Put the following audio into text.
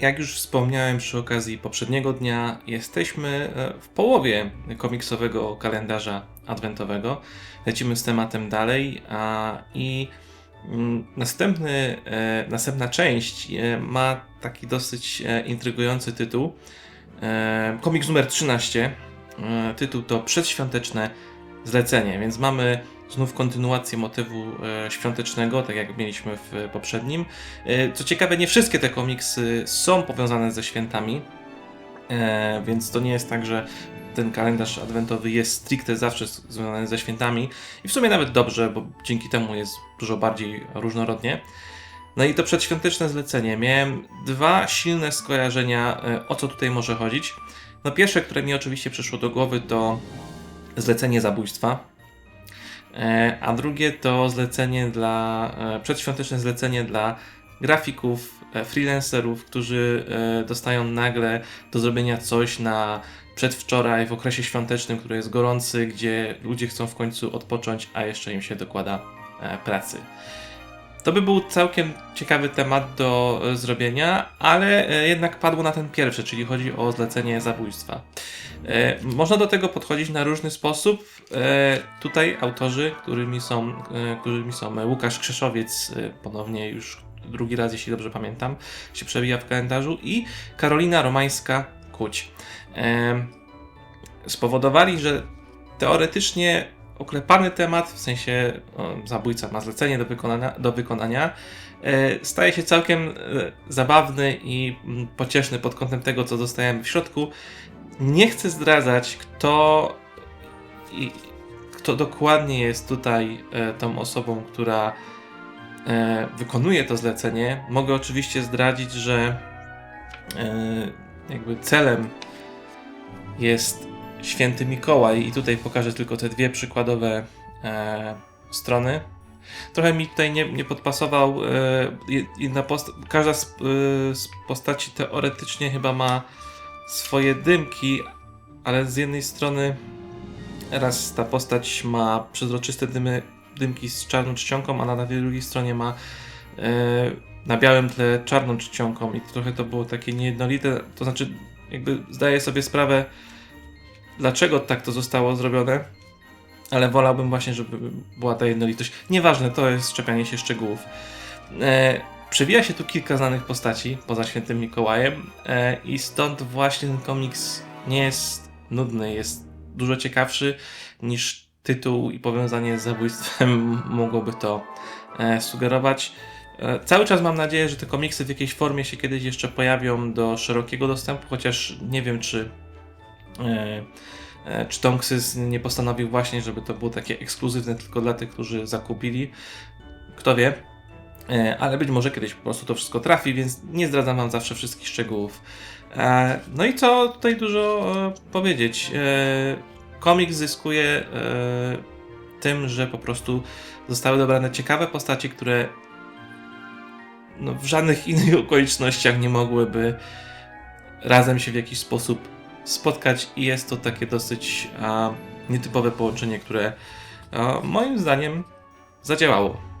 jak już wspomniałem przy okazji poprzedniego dnia, jesteśmy e, w połowie komiksowego kalendarza adwentowego. Lecimy z tematem dalej a, i mm, następny, e, następna część e, ma taki dosyć intrygujący tytuł. Komiks numer 13. E, tytuł to Przedświąteczne zlecenie, więc mamy znów kontynuację motywu e, świątecznego, tak jak mieliśmy w poprzednim. E, Co ciekawe, nie wszystkie te komiksy są powiązane ze świętami, e, więc to nie jest tak, że ten kalendarz adwentowy jest stricte zawsze związany ze świętami i w sumie nawet dobrze, bo dzięki temu jest dużo bardziej różnorodnie. No i to przedświąteczne zlecenie. Miałem dwa silne skojarzenia, o co tutaj może chodzić. No pierwsze, które mi oczywiście przyszło do głowy, to zlecenie zabójstwa. E, A drugie to zlecenie dla, e, przedświąteczne zlecenie dla grafików, e, freelancerów, którzy dostają nagle do zrobienia coś na przedwczoraj w okresie świątecznym, który jest gorący, gdzie ludzie chcą w końcu odpocząć, a jeszcze im się dokłada pracy. To by był całkiem ciekawy temat do e, zrobienia, ale e, jednak padło na ten pierwszy, czyli chodzi o zlecenie zabójstwa. E, Można do tego podchodzić na różny sposób. Tutaj autorzy, którymi są, którymi są Łukasz Krzeszowiec, ponownie już drugi raz, jeśli dobrze pamiętam, się przewija w kalendarzu, i Karolina Romańska-Kuć. Spowodowali, że teoretycznie oklepany temat, w sensie o, zabójca ma zlecenie do wykonania, do wykonania e, staje się całkiem e, zabawny i mm, pocieszny pod kątem tego, co dostajemy w środku. Nie chcę zdradzać, kto, i, kto dokładnie jest tutaj e, tą osobą, która e, wykonuje to zlecenie. Mogę oczywiście zdradzić, że e, jakby celem jest święty Mikołaj i tutaj pokażę tylko te dwie przykładowe e, strony. Trochę mi tutaj nie, nie podpasował e, post- każda z, e, z postaci teoretycznie chyba ma swoje dymki, ale z jednej strony raz ta postać ma przezroczyste dymy, dymki z czarną czcionką, a na drugiej stronie ma e, na białym tle czarną czcionką i trochę to było takie niejednolite, to znaczy jakby zdaję sobie sprawę dlaczego tak to zostało zrobione, ale wolałbym właśnie, żeby była ta jednolitość. Nieważne, to jest szczepianie się szczegółów. E, przewija się tu kilka znanych postaci poza świętym Mikołajem e, i stąd właśnie ten komiks nie jest nudny, jest dużo ciekawszy niż tytuł i powiązanie z zabójstwem mogłoby to e, sugerować. E, Cały czas mam nadzieję, że te komiksy w jakiejś formie się kiedyś jeszcze pojawią do szerokiego dostępu, chociaż nie wiem, czy czy Tom Ksys nie postanowił właśnie, żeby to było takie ekskluzywne tylko dla tych, którzy zakupili. Kto wie. E, Ale być może kiedyś po prostu to wszystko trafi, więc nie zdradzam wam zawsze wszystkich szczegółów. E, No i co tutaj dużo e, powiedzieć. E, Komiks zyskuje e, tym, że po prostu zostały dobrane ciekawe postaci, które no, w żadnych innych okolicznościach nie mogłyby razem się w jakiś sposób spotkać i jest to takie dosyć a, nietypowe połączenie, które a, moim zdaniem zadziałało.